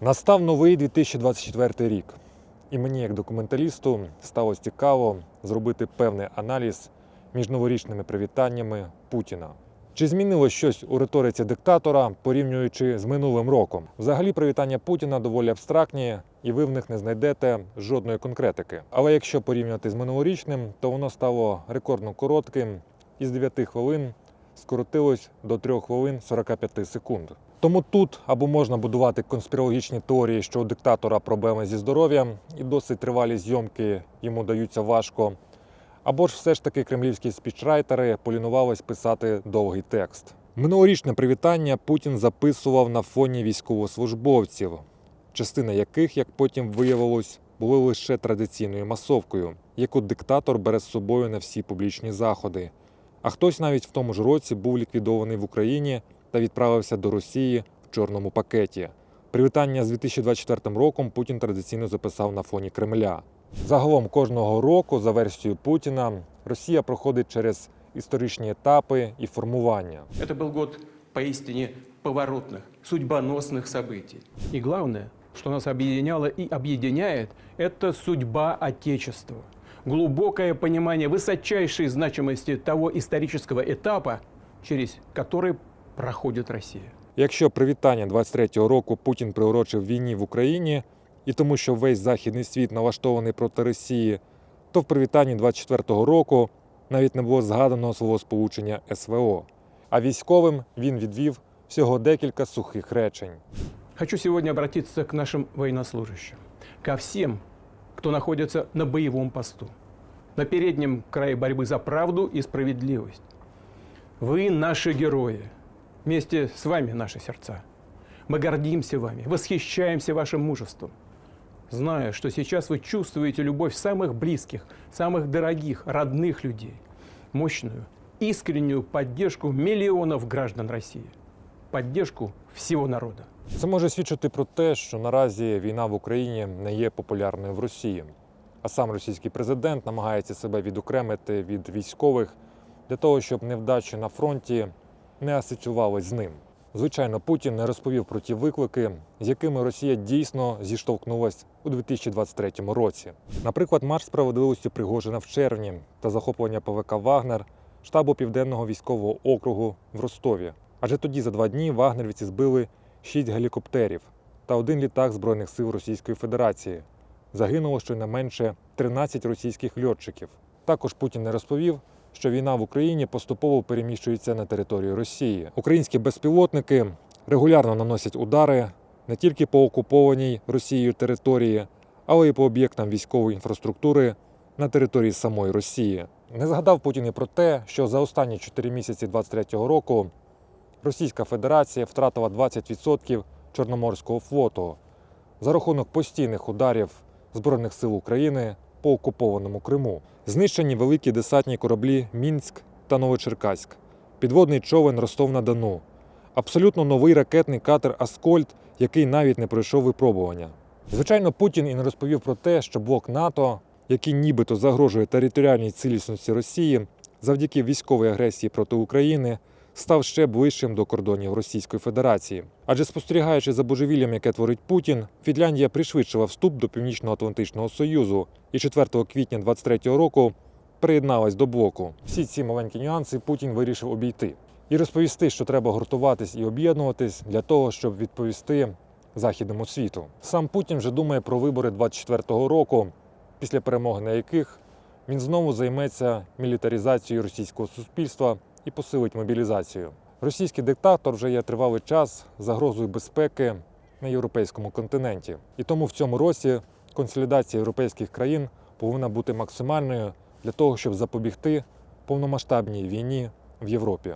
Настав новий 2024 рік, і мені, як документалісту, стало цікаво зробити певний аналіз між новорічними привітаннями Путіна. Чи змінилось щось у риториці диктатора, порівнюючи з минулим роком? Взагалі, привітання Путіна доволі абстрактні, і ви в них не знайдете жодної конкретики. Але якщо порівнювати з минулорічним, то воно стало рекордно коротким із 9 хвилин скоротилось до 3 хвилин 45 секунд. Тому тут або можна будувати конспірологічні теорії, що у диктатора проблеми зі здоров'ям і досить тривалі зйомки йому даються важко. Або ж все ж таки кремлівські спічрайтери полінувались писати довгий текст. Минулорічне привітання Путін записував на фоні військовослужбовців, частина яких, як потім виявилось, були лише традиційною масовкою, яку диктатор бере з собою на всі публічні заходи. А хтось навіть в тому ж році був ліквідований в Україні та відправився до Росії в чорному пакеті. Привітання з 2024 роком Путін традиційно записав на фоні Кремля. Загалом кожного року, за версією Путіна, Росія проходить через історичні етапи і формування. Это был год поистине поворотных, судьбоносных событий. И главное, что нас объединяло и объединяет, это судьба Отечества. Глубокое понимание высочайшей значимости того исторического этапа, через который проходит Россия. Якщо привітання 23-го року Путін приурочив війні в Україні і тому, що весь західний світ налаштований проти Росії, то в привітанні 24-го року навіть не було згаданого словосполучення СВО. А військовим він відвів всього декілька сухих речень. Хочу сегодня обратиться к нашим военнослужащим, ко всем, кто находится на боевом посту, на переднем крае борьбы за правду и справедливость. Вы наши герои. Вместе с вами наши сердца. Мы гордимся вами, восхищаемся вашим мужеством. Зная, что сейчас вы чувствуете любовь самых близких, самых дорогих, родных людей, мощную, искреннюю поддержку миллионов граждан России, поддержку всего народа. Це може свідчити про те, що наразі війна в Україні не є популярною в Росії. А сам російський президент намагається себе відокремити від військових для того, щоб невдачі на фронті не асоціювались з ним. Звичайно, Путін не розповів про ті виклики, з якими Росія дійсно зіштовхнулась у 2023 році. Наприклад, марш справедливості Пригожина в червні та захоплення ПВК Вагнер штабу Південного військового округу в Ростові. Адже тоді за два дні вагнерівці збили шість гелікоптерів та один літак Збройних сил Російської Федерації. Загинуло щонайменше 13 російських льотчиків. Також Путін не розповів, що війна в Україні поступово переміщується на територію Росії. Українські безпілотники регулярно наносять удари не тільки по окупованій Росією території, але й по об'єктам військової інфраструктури на території самої Росії. Не згадав Путін і про те, що за останні 4 місяці 2023 року Російська Федерація втратила 20% Чорноморського флоту за рахунок постійних ударів Збройних сил України по окупованому Криму. Знищені великі десантні кораблі Мінськ та Новочеркаськ, підводний човен Ростов-на-Дону, абсолютно новий ракетний катер Аскольд, який навіть не пройшов випробування. Звичайно, Путін і не розповів про те, що блок НАТО, який нібито загрожує територіальній цілісності Росії завдяки військовій агресії проти України, став ще ближчим до кордонів Російської Федерації. Адже спостерігаючи за божевіллям, яке творить Путін, Фінляндія пришвидшила вступ до Північно-Атлантичного Союзу і 4 квітня 2023 року приєдналась до блоку. Всі ці маленькі нюанси Путін вирішив обійти і розповісти, що треба гуртуватись і об'єднуватись для того, щоб відповісти західному світу. Сам Путін вже думає про вибори 24-го року, після перемоги на яких він знову займеться мілітаризацією російського суспільства і посилить мобілізацію. Російський диктатор вже є тривалий час загрозою безпеки на європейському континенті. І тому в цьому році консолідація європейських країн повинна бути максимальною для того, щоб запобігти повномасштабній війні в Європі.